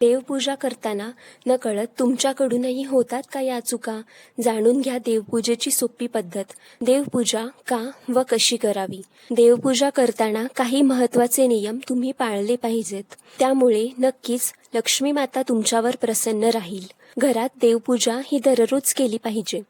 देवपूजा करताना नकळत तुमच्याकडूनही होतात का या चुका? जाणून घ्या देवपूजेची सोपी पद्धत. देवपूजा का व कशी करावी? देवपूजा करताना काही महत्त्वाचे नियम तुम्ही पाळले पाहिजेत. त्यामुळे नक्कीच लक्ष्मी माता तुमच्यावर प्रसन्न राहील. घरात देवपूजा ही दररोज केली पाहिजे.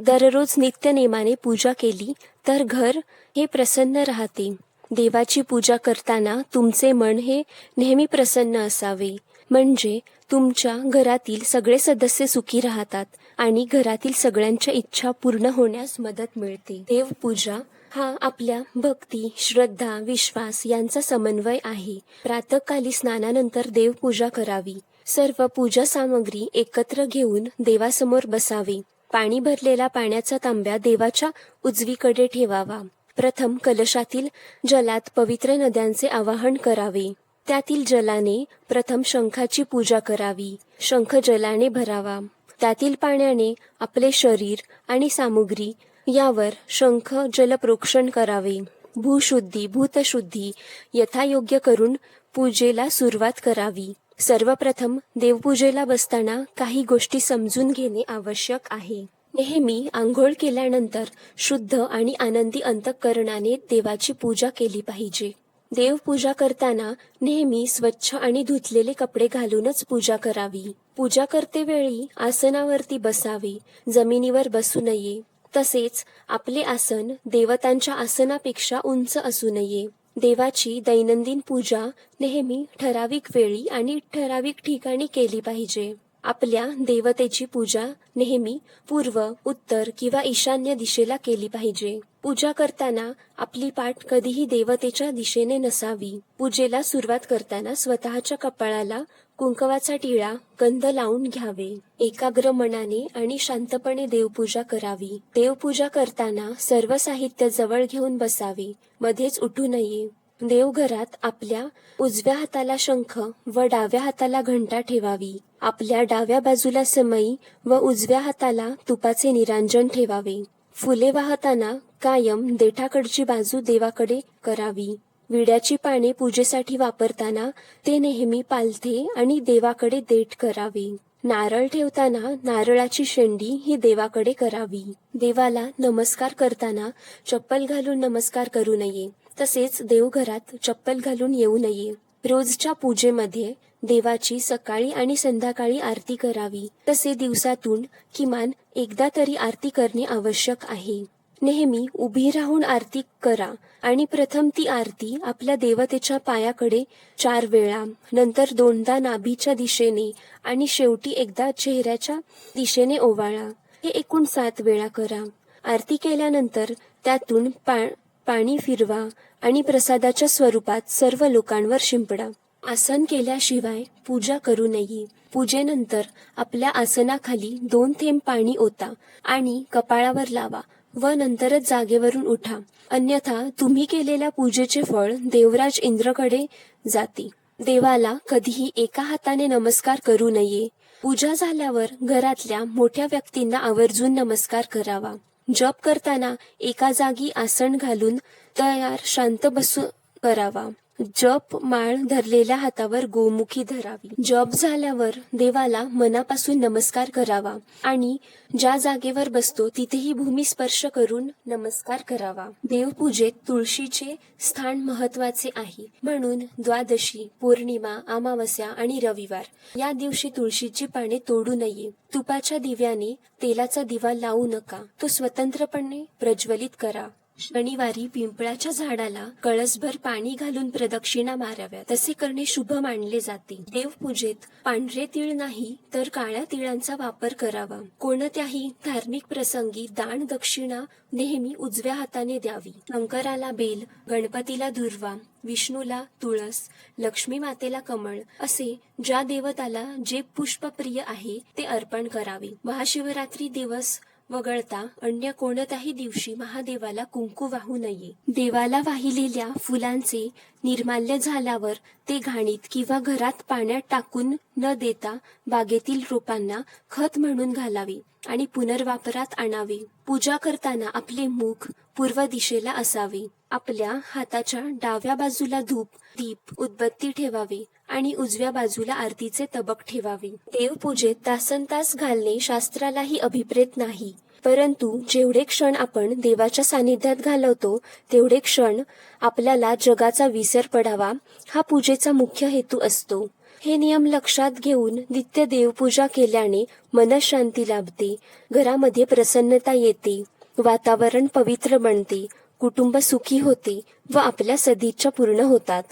दररोज नित्यनेमाने पूजा केली तर घर हे प्रसन्न राहते. देवाची पूजा करताना तुमचे मन हे नेहमी प्रसन्न असावे. म्हणजे तुमच्या घरातील सगळे सदस्य सुखी राहतात आणि घरातील सगळ्यांच्या इच्छा पूर्ण होण्यास मदत मिळते. देवपूजा हा आपल्या भक्ती श्रद्धा विश्वास यांचा समन्वय आहे. प्रातःकाली स्नानानंतर देवपूजा करावी. सर्व पूजा सामग्री एकत्र घेऊन देवासमोर बसावे. पाणी भरलेला पाण्याचा तांब्या देवाच्या उजवीकडे ठेवावा. प्रथम कलशातील जलात पवित्र नद्यांचे आवाहन करावे. त्यातील जलाने प्रथम शंखाची पूजा करावी. शंख जलाने भरावा. त्यातील पाण्याने आपले शरीर आणि सामुग्री यावर शंख जलप्रोक्षण करावे. भूशुद्धी भूतशुद्धी यथायोग्य करून पूजेला सुरुवात करावी. सर्वप्रथम देवपूजेला बसताना काही गोष्टी समजून घेणे आवश्यक आहे. नेहमी आंघोळ केल्यानंतर शुद्ध आणि आनंदी अंतःकरणाने देवाची पूजा केली पाहिजे. देवपूजा करताना नेहमी स्वच्छ आणि धुतलेले कपडे घालूनच पूजा करावी. पूजा करतेवेळी आसनावरती बसावे जमिनीवर बसू नये. तसेच आपले आसन देवतांच्या आसनापेक्षा उंच असू नये. देवाची दैनंदिन पूजा नेहमी ठराविक वेळी आणि ठराविक ठिकाणी केली पाहिजे. आपल्या देवतेची पूजा नेहमी पूर्व उत्तर किंवा ईशान्य दिशेला केली पाहिजे. पूजा करताना आपली पाठ कधीही देवतेच्या दिशेने नसावी. पूजेला सुरुवात करताना स्वतःच्या कपाळाला कुंकवाचा टिळा गंध लावून घ्यावे. एकाग्र मनाने आणि शांतपणे देवपूजा करावी. देवपूजा करताना सर्व साहित्य जवळ घेऊन बसावे. मध्येच उठू नये. देवघरात आपल्या उजव्या हाताला शंख व डाव्या हाताला घंटा ठेवावी. आपल्या डाव्या बाजूला समई व उजव्या हाताला तुपाचे निरांजन ठेवावे. फुले वाहताना कायम देठाकडची बाजू देवाकडे करावी. विड्याची पाने पूजेसाठी वापरताना ते नेहमी पालथे आणि देवाकडे देठ करावे. नारळ ठेवताना नारळाची शेंडी ही देवाकडे करावी. देवाला नमस्कार करताना चप्पल घालून नमस्कार करू नये. तसेच देवघरात चप्पल घालून येऊ नये. रोजच्या पूजेमध्ये देवाची सकाळी आणि संध्याकाळी आरती करावी. तसे दिवसातून किमान एकदा तरी आरती करणे आवश्यक आहे. नेहमी उभी राहून आरती करा आणि प्रथम ती आरती आपल्या देवतेच्या पायाकडे चार वेळा नंतर दोनदा नाभीच्या दिशेने आणि शेवटी एकदा चेहऱ्याच्या दिशेने ओवाळा. हे एकूण सात वेळा करा. आरती केल्यानंतर त्यातून पा पाणी फिरवा आणि प्रसादाच्या स्वरूपात सर्व लोकांवर शिंपडा. आसन केल्याशिवाय पूजा करू नये. पूजेनंतर आपल्या आसनाखाली दोन थेंब पाणी ओता आणि कपाळावर लावा व नंतरच जागेवरून उठा. अन्यथा तुम्ही केलेल्या पूजेचे फळ देवराज इंद्रकडे जाते. देवाला कधीही एका हाताने नमस्कार करू नये. पूजा झाल्यावर घरातल्या मोठ्या व्यक्तींना आवर्जून नमस्कार करावा. जप करताना एका जागी आसन घालून तयार शांत बसू करावा. जप माळ धरलेल्या हातावर गोमुखी धरावी. जप झाल्यावर देवाला मनापासून नमस्कार करावा आणि ज्या जागेवर बसतो तिथेही भूमी स्पर्श करून नमस्कार करावा. देवपूजेत तुळशीचे स्थान महत्त्वाचे आहे. म्हणून द्वादशी पौर्णिमा अमावस्या आणि रविवार या दिवशी तुळशीची पाने तोडू नये. तुपाच्या दिव्याने तेलाचा दिवा लावू नका. तो स्वतंत्रपणे प्रज्वलित करा. शनिवारी पिंपळाच्या झाडाला कळसभर पाणी घालून प्रदक्षिणा माराव्या तसे करणे शुभ मानले जाते. देवपूजेत पांढरे तीळ नाही तर काळ्या तिळांचा वापर करावा. कोणत्याही धार्मिक प्रसंगी दान दक्षिणा नेहमी उजव्या हाताने द्यावी. शंकराला बेल गणपतीला धुर्वा विष्णूला तुळस लक्ष्मी मातेला कमळ असे ज्या देवताला जे पुष्प प्रिय आहे ते अर्पण करावे. महाशिवरात्री दिवस वगळता अन्य कोणत्याही दिवशी महादेवाला कुंकू वाहू नये. देवाला वाहिलेल्या फुलांचे निर्माल्य झाल्यावर ते घाणीत किंवा घरात पाण्यात टाकून न देता बागेतील रोपांना खत म्हणून घालावी आणि पुनर्वापरात आणावे. पूजा करताना आपले मुख पूर्व दिशेला असावे. आपल्या हाताच्या डाव्या बाजूला धूप दीप उदबत्ती ठेवावे आणि उजव्या बाजूला आरतीचे तबक ठेवावे. देवपूजेत तासन तास घालणे शास्त्रालाही अभिप्रेत नाही. परंतु जेवढे क्षण आपण देवाच्या सानिध्यात घालवतो तेवढे क्षण आपल्याला जगाचा विसर पडावा हा पूजेचा मुख्य हेतू असतो. हे नियम लक्षात घेऊन नित्य देवपूजा केल्याने मनशांती लाभते घरामध्ये प्रसन्नता येते वातावरण पवित्र बनते कुटुंब सुखी होते व आपल्या सदिच्छा पूर्ण होतात.